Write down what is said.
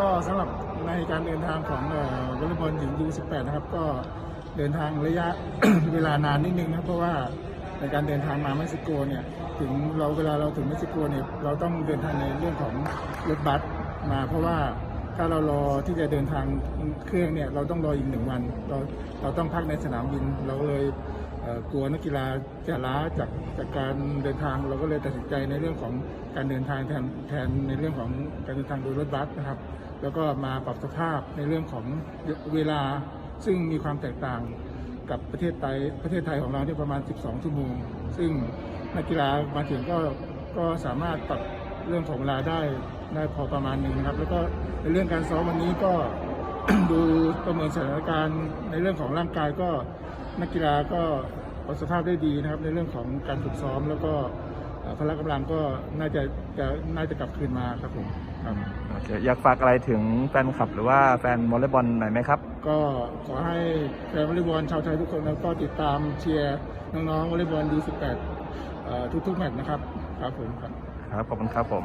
ก็สำหรับในการเดินทางของวอลเลย์บอลหญิงยู18 นะครับ ก็เดินทางระยะเวลานานนิดนึงนะเพราะว่าในการเดินทางมาเม็กซิโกเนี่ยถึงเราเวลาเราถึงเม็กซิโกเนี่ยเราต้องเดินทางในเรื่องของรถบัสมา เพราะว่าถ้าเรารอที่จะเดินทางเครื่องเนี่ยเราต้องรออีกหนึ่งวันเราเราต้องพักในสนามบินเราเลย กลัวนักกีฬาจะล้าจากจากการเดินทาง เราก็เลยตัดสินใจในเรื่องของการเดินทางแทนแทนในเรื่องของการเดินทางโดยรถบัสนะครับ แล้วก็มาปรับสภาพในเรื่องของเวลาซึ่งมีความแตกต่างกับประเทศไทยประเทศไทยของเราเนี่ยประมาณ 12 ชั่วโมง ซึ่งนักกีฬามาถึงก็ก็สามารถปรับเรื่องของเวลาได้ได้พอประมาณหนึ่งนะครับ แล้วก็ในเรื่องการซ้อมวันนี้ก็ดูประเมินสถานการณ์ในเรื่องของร่างกายก็ นักกีฬาก็ประสภาพได้ดีนะครับ ในเรื่องของการฝึกซ้อมแล้วก็เอ่อพละกำลังก็น่าจะจะน่าจะกลับคืนมาครับผมครับโอเคอยากฝากอะไรถึงแฟนคลับหรือว่าแฟนวอลเลย์บอลหน่อยไหมครับ ก็ขอให้แฟนวอลเลย์บอลชาวไทยทุกคนแล้วก็ติดตามเชียร์น้องๆวอลเลย์บอลดี18เอ่อทุกๆแมตช์นะครับครับผมครับครับขอบคุณครับผม